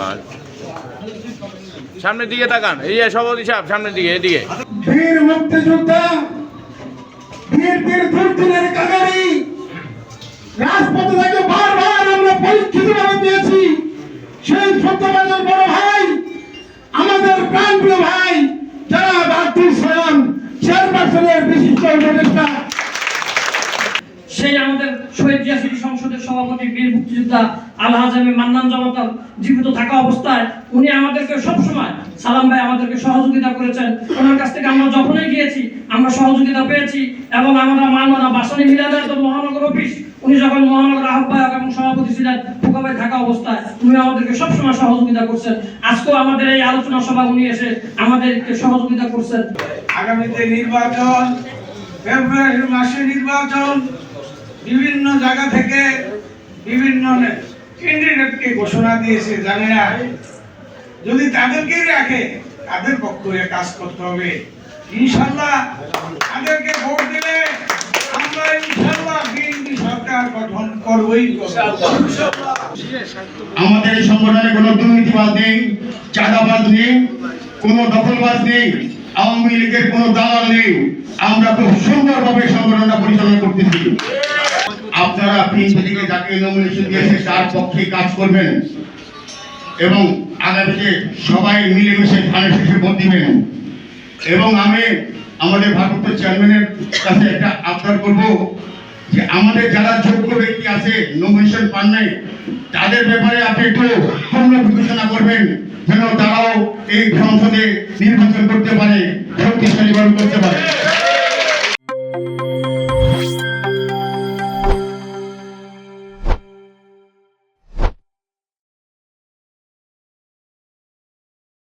বাস। সামনের দিকে তাকান। এই সভাপতি সাহেব, সামনের দিকে, এদিকে। আমরা পেয়েছি। সেই বড় ভাই, আমাদের প্রাণপ্রিয় ভাই যারা বাদ্দির স্বয়ং চেয়ারপারসনের বিশিষ্ট সেই আমাদের শহীদ জিয়া সংসদের সভাপতি বীর মুক্তিযোদ্ধা আলহাজ এম মান্নান জমাতার জীবিত থাকা অবস্থায় উনি আমাদেরকে সবসময় সালাম ভাই আমাদেরকে সহযোগিতা করেছেন। ওনার কাছ থেকে আমরা যখনই গিয়েছি, আমরা সহযোগিতা পেয়েছি এবং আমরা মাননা বাসানি মিলাদের তো মহানগর অফিস, উনি যখন মহানগর আহ্বায়ক এবং সভাপতি ছিলেন পোকাবাই থাকা অবস্থায়, উনি আমাদেরকে সবসময় সহযোগিতা করছেন। আজকেও আমাদের এই আলোচনা সভা উনি এসে আমাদেরকে সহযোগিতা করছেন। আগামীতে নির্বাচন, ফেব্রুয়ারি মাসে নির্বাচন বিভিন্ন জায়গা থেকে বিভিন্ন ক্যান্ডিডেটকে ঘোষণা দিয়েছে, জানে না। যদি তাদেরকেই রাখে, তাদের পক্ষে কাজ করতে হবে। ইনশাল্লাহ তাদেরকে ভোট দিলে আমরা ইনশাল্লাহ বিএনপি সরকার গঠন করবই। করব। আমাদের এই সংগঠনে কোনো দুর্নীতিবাজ নেই, চাঁদাবাজ নেই, কোনো দখলবাজ নেই, আওয়ামী লীগের কোনো দালাল নেই। আমরা খুব সুন্দরভাবে সংগঠনটা পরিচালনা করতেছি। থেকে যাকে নমিনেশন দিয়েছে, তার পক্ষে কাজ করবেন। এবং আগামীতে সবাই মিলেমিশে ধানের শেষে ভোট দিবেন। এবং আমি আমাদের ভারপ্রাপ্ত চেয়ারম্যানের কাছে একটা আবদার করব যে আমাদের যারা যোগ্য ব্যক্তি আছে নমিনেশন পান নাই, তাদের ব্যাপারে আপনি একটু পূর্ণ বিবেচনা করবেন যেন তারাও এই সংসদে নির্বাচন করতে পারে শক্তিশালীভাবে করতে পারে।